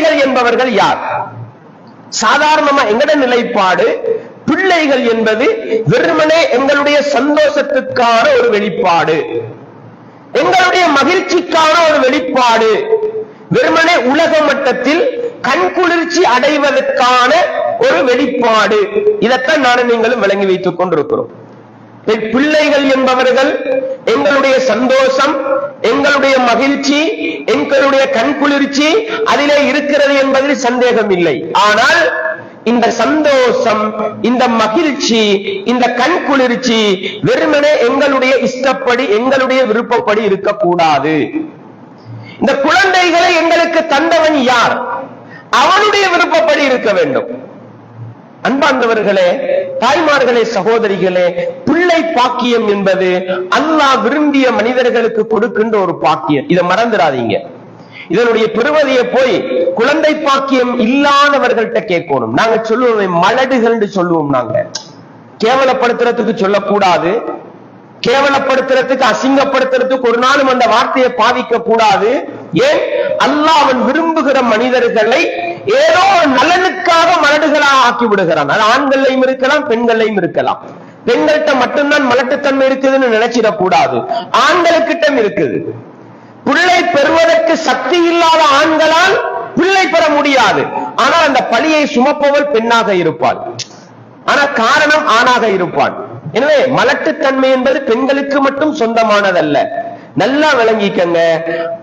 பிள்ளைகள் என்பவர்கள் யார்? சாதாரணமா எங்கட நிலைப்பாடு? பிள்ளைகள் என்பது வெறுமனே எங்களுடைய சந்தோஷத்துக்கான ஒரு வெளிப்பாடு. எங்களுடைய மகிழ்ச்சிக்கான ஒரு வெளிப்பாடு. வெறுமனே உலக மட்டத்தில் கண்குளிர்ச்சி அடைவதற்கான ஒரு வெளிப்பாடு. இதைத்தான் நானும் நீங்களும் விளங்கி வைத்துக் கொண்டிருக்கிறோம். பிள்ளைகள் என்பவர்கள் எங்களுடைய சந்தோஷம் எங்களுடைய மகிழ்ச்சி எங்களுடைய கண்குளிர்ச்சி அதிலே இருக்கிறது என்பதில் சந்தேகம் இல்லை. ஆனால் இந்த சந்தோஷம் இந்த மகிழ்ச்சி இந்த கண் குளிர்ச்சி வெறுமனே எங்களுடைய இஷ்டப்படி எங்களுடைய விருப்பப்படி இருக்கக்கூடாது. இந்த குழந்தைகளை எங்களுக்கு தந்தவன் யார்? அவனுடைய விருப்பப்படி இருக்க வேண்டும். அன்பார்ந்தவர்களே தாய்மார்களே சகோதரிகளே பிள்ளை பாக்கியம் என்பது அல்லாஹ் விரும்பிய மனிதர்களுக்கு கொடுக்கின்ற ஒரு பாக்கியம். இதை மறந்துடாதீங்க. இதனுடைய பெருமதியை போய் குழந்தை பாக்கியம் இல்லாதவர்கள்ட்ட கேட்கணும். நாங்க சொல்லுவோம் மலடுகள் சொல்லுவோம் நாங்க. கேவலப்படுத்துறதுக்கு சொல்லக்கூடாது. கேவலப்படுத்துறதுக்கு அசிங்கப்படுத்துறதுக்கு ஒரு நாளும் அந்த வார்த்தையை பாதிக்க கூடாது ஏன்? அல்லாஹ் அவன் விரும்புகிற மனிதர்களை ஏதோ நலனுக்காக மலடுகள் ஆக்கி விடுகிறான். அது இருக்கலாம் பெண்களையும் இருக்கலாம். பெண்கள்கிட்ட மட்டும்தான் மலட்டுத்தன்மை இருக்குதுன்னு நினைச்சிடக் கூடாது ஆண்களுக்கிட்டம் இருக்குது. பிள்ளை பெறுவதற்கு சக்தி இல்லாத ஆண்களால் பிள்ளை பெற முடியாது. ஆனால் அந்த பழியை சுமப்பவள் பெண்ணாக இருப்பாள். ஆனா காரணம் ஆணாக இருப்பான் எனவே மலட்டுத்தன்மை என்பது பெண்களுக்கு மட்டும் சொந்தமானதல்ல. நல்லா விளங்கிக்கங்க.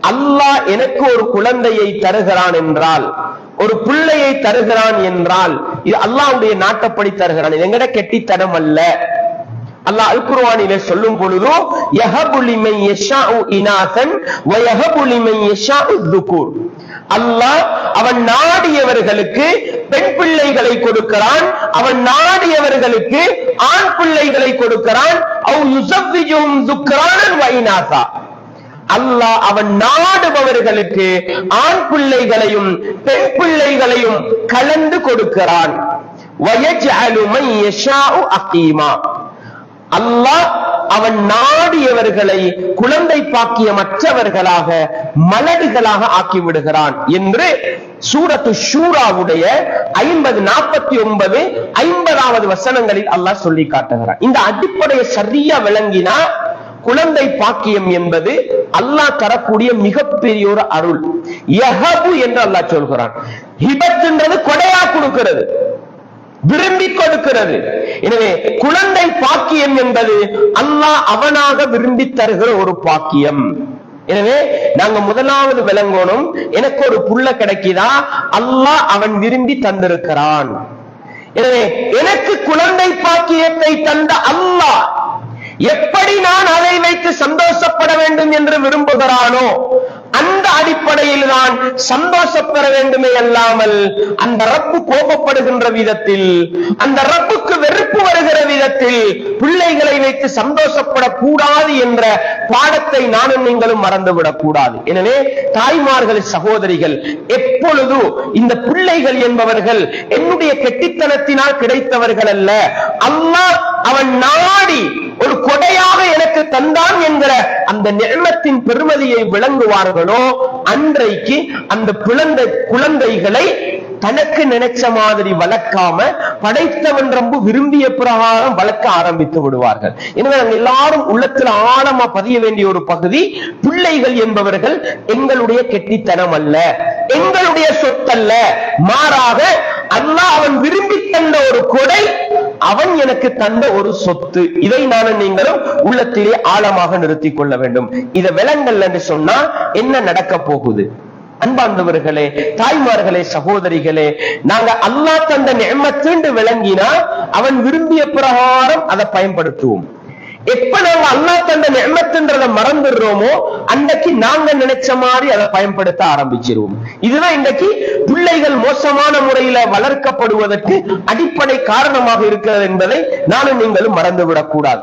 அல்லாஹ் எனக்கு ஒரு குழந்தையை தருகிறான் என்றால் ஒரு பிள்ளையை தருகிறான் என்றால் இது அல்லாவுடைய நாட்டப்படி தருகிறான். இது எங்கட கெட்டித்தனம் அல்ல. அல்லாஹ் அல் குர்ஆனிலே சொல்லும் பொழுது யஹபுலிமை யஷாஉ இனாசன் வ யஹபுலிமை யஷாஉ துகூர் அல்லாஹ் அவன் நாடியவர்களுக்கு பெண் பிள்ளைகளை கொடுக்கிறான் அவன் நாடியவர்களுக்கு ஆண் பிள்ளைகளை கொடுக்கிறான். அவ் யுஸவ்விஜுஹும் துக்ரானன் வ இனாசா. அல்லாஹ் அவன் நாடுபவர்களுக்கு ஆண் பிள்ளைகளையும் பெண் பிள்ளைகளையும் கலந்து கொடுக்கிறான். அல்லாஹ் அவன் நாடியவர்களை குழந்தை பாக்கிய மற்றவர்களாக மலடுகளாக ஆக்கி விடுகிறான் என்று சூரத்து ஷூராவுடைய ஐம்பது நாற்பத்தி ஒன்பது ஐம்பதாவது வசனங்களில் அல்லாஹ் சொல்லி காட்டுகிறான். இந்த அடிப்படையை சரியா விளங்கினா குழந்தை பாக்கியம் என்பது அல்லாஹ் தரக்கூடிய மிகப்பெரிய ஒரு அருள். யஹபு என்று அல்லாஹ் சொல்கிறான். ஹிபத்துன்றது கொடையா கொடுக்கிறது. விரும்பி கொடுக்கிறது. எனவே குழந்தை பாக்கியம் என்பது அல்லாஹ் அவனாக விரும்பி தருகிற ஒரு பாக்கியம். எனவே நாங்க முதலாவது விளங்கணும். எனக்கு ஒரு புள்ள கிடைக்குதா? அல்லாஹ் அவன் விரும்பி தந்திருக்கிறான். எனவே எனக்கு குழந்தை பாக்கியத்தை தந்த அல்லாஹ் எப்படி நான் அதை வைத்து சந்தோஷப்பட வேண்டும் என்று விரும்புகிறானோ அந்த அடிப்படையில் தான் சந்தோஷப்பட வேண்டுமே அல்லாமல் அந்த ரப்பு கோபப்படுகின்ற விதத்தில் அந்த ரப்புக்கு வெறுப்பு வருகிற விதத்தில் பிள்ளைகளை வைத்து சந்தோஷப்படக்கூடாது என்ற பாடத்தை நானும் நீங்களும் மறந்துவிடக் கூடாது எனவே தாய்மார்கள் சகோதரிகள் எப்பொழுது இந்த பிள்ளைகள் என்பவர்கள் என்னுடைய கெட்டித்தனத்தினால் கிடைத்தவர்கள் அல்ல. அம்மா அவன் நாடி தந்தான் என்கிற அந்த நிழமத்தின் பெருமதியை விளங்குவார்களோ அன்றைக்கு அந்த குழந்தை குழந்தைகளை தனக்கு நினைச்ச மாதிரி வளர்க்காம படைத்தவன் ரொம்ப விரும்பிய பிரகாரம் வளர்க்க ஆரம்பித்து விடுவார்கள். எனவே நாங்கள் எல்லாரும் உள்ளத்தில் ஆழமா பதிய வேண்டிய ஒரு பகுதி பிள்ளைகள் என்பவர்கள் எங்களுடைய கெட்டித்தனம் அல்ல எங்களுடைய சொத்தல்ல. மாறாக அல்லாஹ் அவன் விரும்பி தந்த ஒரு கொடை அவன் எனக்கு தந்த ஒரு சொத்து. இதை நானும் நீங்களும் உள்ளத்திலே ஆழமாக நிறுத்திக் கொள்ள வேண்டும். இதை விலங்கல் என்று சொன்னா என்ன நடக்க போகுது? அன்பார்ந்தவர்களே தாய்மார்களே சகோதரிகளே நாங்க அல்லாஹ் தந்த நெம்மத்துண்டு விளங்கினா அவன் விரும்பிய பிரகாரம் அதை பயன்படுத்துவோம். எப்ப நாங்க அல்லாஹ் தந்த நெம்மத்துன்றதை மறந்துடுறோமோ அன்றைக்கு நாங்க நினைச்ச மாதிரி அதை பயன்படுத்த ஆரம்பிச்சிருவோம். இதுதான் இன்றைக்கு பிள்ளைகள் மோசமான முறையில வளர்க்கப்படுவதற்கு அடிப்படை காரணமாக இருக்கிறது என்பதை நானும் நீங்களும் மறந்துவிடக் கூடாது